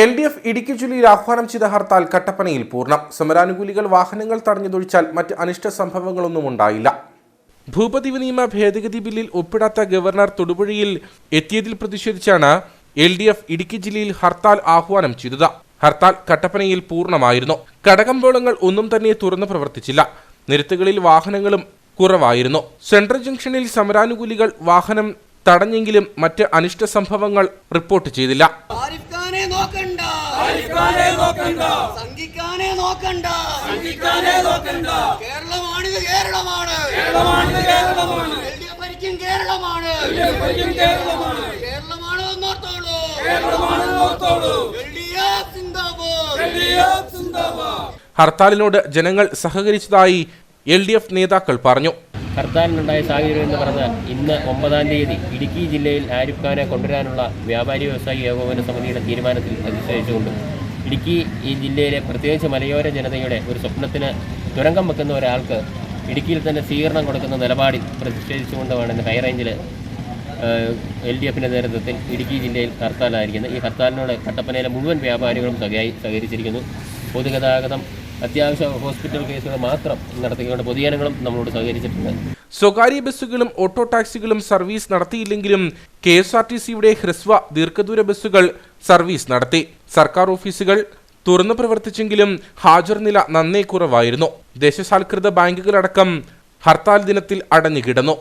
L D F Idukki ജില്ലയിൽ ആഹ്വാനം ചെയ്ത ഹർത്താൽ കട്ടപ്പനയിൽ പൂർണം. സമരാനുകൂലികൾ വാഹനങ്ങൾ തടഞ്ഞതൊഴിച്ചാൽ മറ്റ് അനിഷ്ട സംഭവങ്ങളൊന്നും ഉണ്ടായില്ല. ഭൂപതിവ് നിയമ ഭേദഗതി ബില്ലിൽ ഒപ്പിടാത്ത ഗവർണർ തൊടുപുഴയിൽ എത്തിയതിൽ പ്രതിഷേധിച്ചാണ് എൽ ഡി എഫ് ഇടുക്കി ജില്ലയിൽ ഹർത്താൽ ആഹ്വാനം ചെയ്തത്. ഹർത്താൽ കട്ടപ്പനയിൽ പൂർണമായിരുന്നു. കടകമ്പോളങ്ങൾ ഒന്നും തന്നെ തുറന്നു പ്രവർത്തിച്ചില്ല. നിരത്തുകളിൽ വാഹനങ്ങളും കുറവായിരുന്നു. സെൻട്രൽ ജംഗ്ഷനിൽ സമരാനുകൂലികൾ വാഹനം തടഞ്ഞെങ്കിലും മറ്റ് അനിഷ്ട സംഭവങ്ങൾ റിപ്പോർട്ട് ചെയ്തില്ല. നോക്കണ്ട. ഖാനെ നോക്കണ്ട. സംഘിക്കാനെ നോക്കണ്ട. സംഘിക്കാനെ നോക്കണ്ട. കേരളമാണിത് കേരളമാണ്. കേരളമാണിത് കേരളമാണ്. ഭരിക്കും കേരളമാണ്. ഭരിക്കും കേരളമാണ്. കേരളമാണ് നോർത്തോളൂ കേരളമാണ് സിന്ദാബാദ്. ഹർത്താലിനോട് ജനങ്ങൾ സഹകരിച്ചതായി എൽ ഡി എഫ് നേതാക്കൾ പറഞ്ഞു. ഹർത്താലിനുണ്ടായ സാഹചര്യം എന്ന് പറഞ്ഞാൽ ഇന്ന് ഒമ്പതാം തീയതി ഇടുക്കി ജില്ലയിൽ ആരിഫ് ഖാനെ കൊണ്ടുവരാനുള്ള വ്യാപാരി വ്യവസായി ഏകോപന സമിതിയുടെ തീരുമാനത്തിൽ പ്രതിഷേധിച്ചുകൊണ്ട് ഇടുക്കി ഈ ജില്ലയിലെ പ്രത്യേകിച്ച് മലയോര ജനതയുടെ ഒരു സ്വപ്നത്തിന് തുരങ്കം വെക്കുന്ന ഒരാൾക്ക് ഇടുക്കിയിൽ തന്നെ സ്വീകരണം കൊടുക്കുന്ന നിലപാടിൽ പ്രതിഷേധിച്ചുകൊണ്ടുമാണ് ഇന്ന് ഹൈറേഞ്ചിൽ എൽ ഡി എഫിന്റെ നേതൃത്വത്തിൽ ഇടുക്കി ജില്ലയിൽ ഹർത്താലായിരിക്കുന്നത് ഈ ഹർത്താലിനോട് കട്ടപ്പനയിലെ മുഴുവൻ വ്യാപാരികളും സഹയായി സഹകരിച്ചിരിക്കുന്നു. പൊതുഗതാഗതം അത്യാവശ്യ ഹോസ്പിറ്റൽ കേസുകൾ മാത്രം നടത്തിക്കൊണ്ട് പൊതുജനങ്ങളും നമ്മളോട് സഹകരിച്ചിട്ടുണ്ട്. സ്വകാര്യ ബസ്സുകളും ഓട്ടോ ടാക്സികളും സർവീസ് നടത്തിയില്ലെങ്കിലും കെ എസ് ആർ ടി സിയുടെ ഹ്രസ്വ ദീർഘദൂര ബസ്സുകൾ സർവീസ് നടത്തി. സർക്കാർ ഓഫീസുകൾ തുറന്നു പ്രവർത്തിച്ചെങ്കിലും ഹാജർ നില നന്നേ കുറവായിരുന്നു. ദേശസാൽകൃത ബാങ്കുകളടക്കം ഹർത്താൽ ദിനത്തിൽ അടഞ്ഞുകിടന്നു.